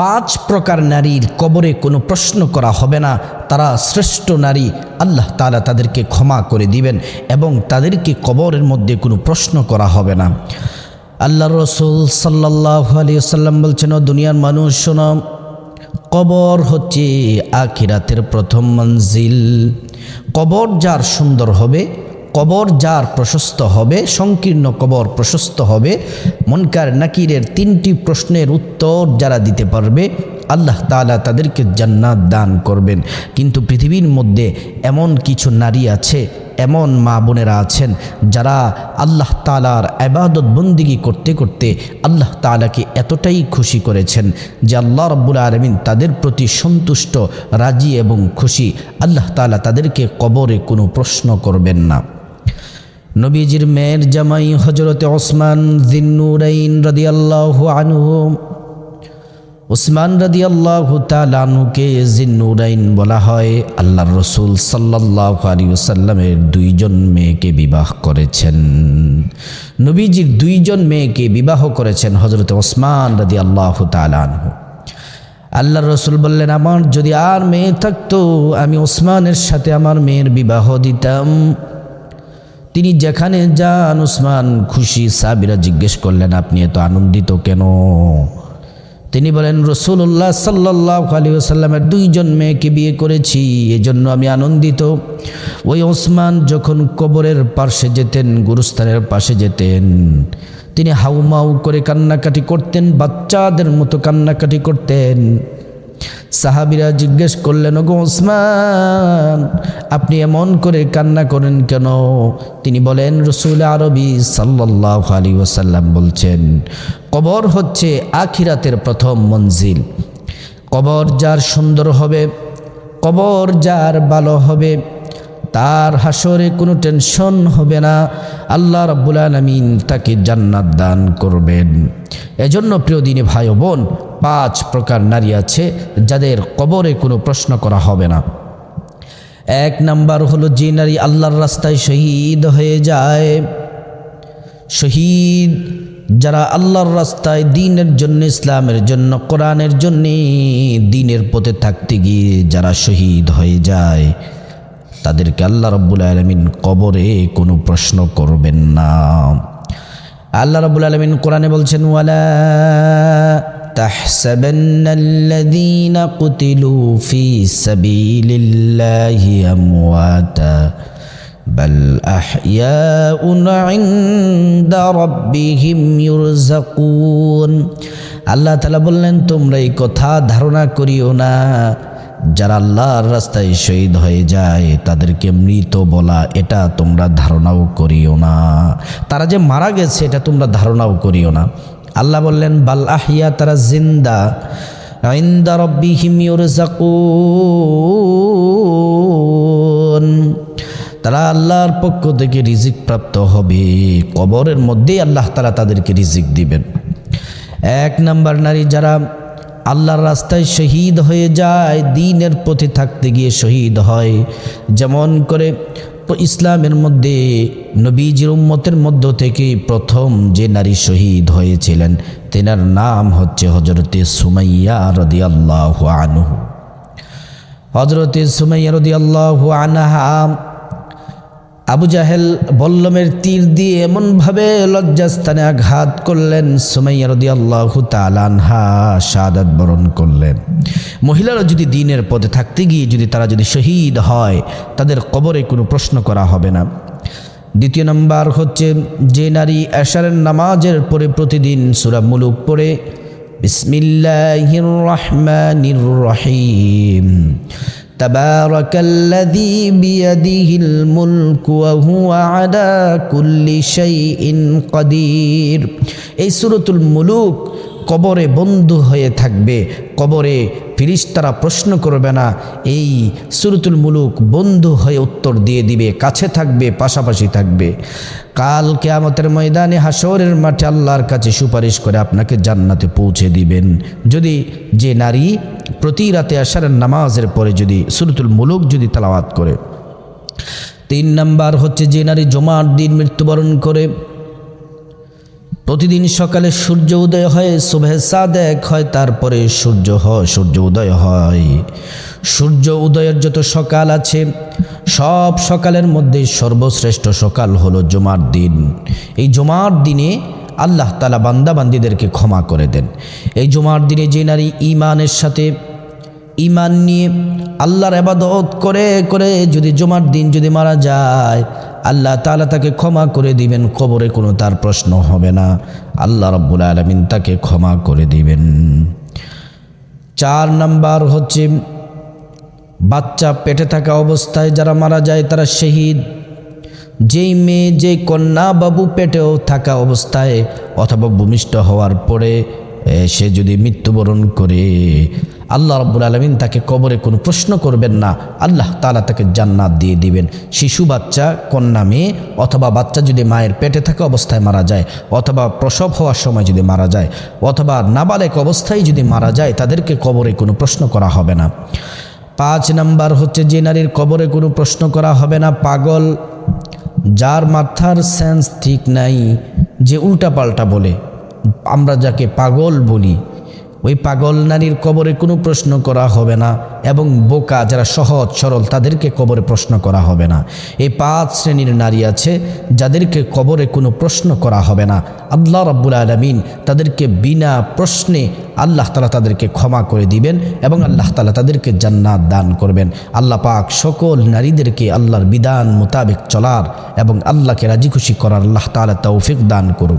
পাঁচ প্রকার নারীর কবরে কোনো প্রশ্ন করা হবে না। তারা শ্রেষ্ঠ নারী আল্লাহ তালা তাদেরকে ক্ষমা করে দিবেন এবং তাদেরকে কবরের মধ্যে কোনো প্রশ্ন করা হবে না। আল্লাহ রসুল সাল্লাহ আলিয়াল্লাম বলছেন দুনিয়ার মানুষ, শোনো, কবর হচ্ছে আখিরাতের প্রথম মঞ্জিল। কবর যার সুন্দর হবে কবর যার প্রশস্ত হবে, সংকীর্ণ কবর প্রশস্ত হবে, মনকার নাকিরের তিনটি প্রশ্নের উত্তর যারা দিতে পারবে, আল্লাহ তালা তাদেরকে জান্নাত দান করবেন। কিন্তু পৃথিবীর মধ্যে এমন কিছু নারী আছে, এমন মা বোনেরা আছেন, যারা আল্লাহ তালার আবাদত বন্দিগি করতে করতে আল্লাহ তালাকে এতটাই খুশি করেছেন যে আল্লাহ রব্বুল আলমিন তাদের প্রতি সন্তুষ্ট, রাজি এবং খুশি। আল্লাহ তালা তাদেরকে কবরে কোনো প্রশ্ন করবেন না। নবীজির মেয়ের জামাই হজরতে ওসমান জিন্নুরাইন রদিয়াল্লাহ আনহু। ওসমান রাদি আল্লাহ তালুকে জিন্নুরাইন বলা হয়। আল্লাহর রসুল সাল্লাহ আলী সাল্লামের দুইজন মেয়েকে বিবাহ করেছেন। নবীজির দুইজন মেয়েকে বিবাহ করেছেন হজরত ওসমান রাদি আল্লাহ তালানহু আল্লাহ রসুল বললেন, আমার যদি আর মেয়ে থাকতো, আমি ওসমানের সাথে আমার মেয়ের বিবাহ দিতাম। তিনি যেখানে যান, উসমান খুশি সাবিরা জিজ্ঞেস করলেন, আপনি এত আনন্দিত কেন? তিনি বলেন রসুল্লাহ সাল্লাহ আলী সাল্লামের দুইজন মেয়েকে বিয়ে করেছি, এজন্য আমি আনন্দিত। ওই ওসমান যখন কবরের পাশে যেতেন, গুরুস্থানের পাশে যেতেন, তিনি হাউমাউ করে কান্নাকাটি করতেন, বাচ্চাদের মতো কান্নাকাটি করতেন। সাহাবিরা জিজ্ঞেস করলেন, ওগো ওসমান আপনি এমন করে কান্না করেন কেন? তিনি বলেন, রসুল আরবি সাল্লাহ আলী ওসাল্লাম বলছেন, কবর হচ্ছে আখিরাতের প্রথম মঞ্জিল। কবর যার সুন্দর হবে, কবর যার ভালো হবে, তার হাসরে কোনো টেনশন হবে না। আল্লাহ রাব্বুল আলমিন তাকে জান্নাত দান করবেন। এজন্য প্রিয় দিনে ভাই বোন পাঁচ প্রকার নারী আছে যাদের কবরে কোনো প্রশ্ন করা হবে না। এক নাম্বার হলো যে নারী আল্লাহর রাস্তায় শহীদ হয়ে যায়। শহীদ যারা আল্লাহর রাস্তায় দিনের জন্য, ইসলামের জন্য, কোরআনের জন্যে, দিনের পথে থাকতে গিয়ে যারা শহীদ হয়ে যায়, তাদেরকে আল্লাহ রব্বুল আলমিন কবরে কোনো প্রশ্ন করবেন না। আল্লাহ রব্বুল আলমিন কোরআনে বলছেন, ওয়ালা تحسبن الذين قتلوا في سبيل الله أمواتا بل أحياء عند ربهم يرزقون আল্লাহ তালা বললেন তোমরা এই কথা ধারণা করিও না যারা আল্লাহর রাস্তায় শহীদ হয়ে যায় তাদেরকে মৃত বলা এটা তোমরা ধারণাও করিও না তারা যে মারা গেছে এটা তোমরা ধারণাও করিও না আল্লাহ বললেন, বাল আহিয়া তারা জিন্দা আইন্দা রব্বিহিম ইউরজাকুন তারা আল্লাহর পক্ষ থেকে রিজিক প্রাপ্ত হবে, কবরের মধ্যেই আল্লাহ তারা তাদেরকে রিজিক দিবেন। এক নাম্বার নারী যারা আল্লাহর রাস্তায় শহীদ হয়ে যায়, দিনের পথে থাকতে গিয়ে শহীদ হয়, যেমন করে ইসলামের মধ্যে, নবীজির উম্মতের মধ্য থেকে প্রথম যে নারী শহীদ হয়েছিলেন, তেনার নাম হচ্ছে হজরতে সুমাইয়া রদি আল্লাহ আনহু। হজরতে সুমাইয়া রদি আল্লাহ আনহা আবু জাহেল বল্লমের তীর দিয়ে এমনভাবে লজ্জাস্থানে আঘাত করলেন, সুমাইয়া রদি আল্লাহ তালানহা শাহাদ বরণ করলেন। মহিলারা যদি দিনের পদে থাকতে গিয়ে যদি তারা যদি শহীদ হয়, তাদের কবরে কোনো প্রশ্ন করা হবে না। দ্বিতীয় নম্বর হচ্ছে, যে নারী এশারের নামাজের পরে প্রতিদিন সুরা মুলুক পড়ে, বিসমিল্লাহির রহমানির রহিম। تبارك الذي بيده الملك وهو على كل شيء قدير এই সুরতুল মুলুক কবরে বন্ধু হয়ে থাকবে কবরে ফিরিস্তারা প্রশ্ন করবে না, এই সুরতুল মুলুক বন্ধু হয়ে উত্তর দিয়ে দিবে, কাছে থাকবে, পাশাপাশি থাকবে। কাল কেয়ামতের ময়দানে হাসরের মাঠে আল্লাহর কাছে সুপারিশ করে আপনাকে জান্নাতে পৌঁছে দিবেন। যদি যে নারী প্রতি রাতে আসার নামাজের পরে যদি সুরতুল মুলুক যদি তালাওয়াত করে। তিন নাম্বার হচ্ছে যে নারী জমার দিন মৃত্যুবরণ করে প্রতিদিন সকালে সূর্য উদয় হয় শুভে সাদেক হয়, তারপরে সূর্য হয় সূর্য উদয় হয়। সূর্য উদয়ের যত সকাল আছে, সব সকালের মধ্যে সর্বশ্রেষ্ঠ সকাল হলো জুমার দিন। এই জুমার দিনে আল্লাহ তালা বান্দাবান্দিদেরকে ক্ষমা করে দেন। এই জুমার দিনে যে নারী ইমানের সাথে ইমান নিয়ে আল্লাহর আবাদত করে করে যদি জুমার দিন যদি মারা যায় আল্লাহ তালা তাকে ক্ষমা করে দিবেন, কবরে কোনো তার প্রশ্ন হবে না। আল্লাহ রব্বুল আলমিন তাকে ক্ষমা করে দিবেন। চার নাম্বার হচ্ছে, বাচ্চা পেটে থাকা অবস্থায় যারা মারা যায় তারা শহীদ। যেই মেয়ে, যেই কন্যা বাবু পেটেও থাকা অবস্থায় অথবা ভূমিষ্ঠ হওয়ার পরে সে যদি মৃত্যুবরণ করে আল্লাহ রব্বুল আলমিন তাকে কবরে কোনো প্রশ্ন করবেন না। আল্লাহ তালা তাকে জান্নাত দিয়ে দিবেন। শিশু, বাচ্চা, কন্যা, মেয়ে অথবা বাচ্চা যদি মায়ের পেটে থাকা অবস্থায় মারা যায় অথবা প্রসব হওয়ার সময় যদি মারা যায় অথবা নাবালেক অবস্থায় যদি মারা যায় তাদেরকে কবরে কোনো প্রশ্ন করা হবে না। পাঁচ নাম্বার হচ্ছে যে নারীর কবরে কোনো প্রশ্ন করা হবে না। পাগল, যার মাথার সেন্স ঠিক নাই, যে উল্টাপাল্টা বলে। আমরা যাকে পাগল বলি ওই পাগল নারীর কবরে কোনো প্রশ্ন করা হবে না এবং বোকা যারা সহজ সরল তাদেরকে কবরে প্রশ্ন করা হবে না। এই পাঁচ শ্রেণির নারী আছে যাদেরকে কবরে কোনো প্রশ্ন করা হবে না। আল্লাহ রব্বুল আলমিন তাদেরকে বিনা প্রশ্নে আল্লাহ তালা তাদেরকে ক্ষমা করে দিবেন এবং আল্লাহ তালা তাদেরকে জান্নাত দান করবেন। আল্লাহ পাক সকল নারীদেরকে আল্লাহর বিধান মোতাবেক চলার এবং আল্লাহকে রাজি খুশি করার আল্লাহ তালা তৌফিক দান করুক।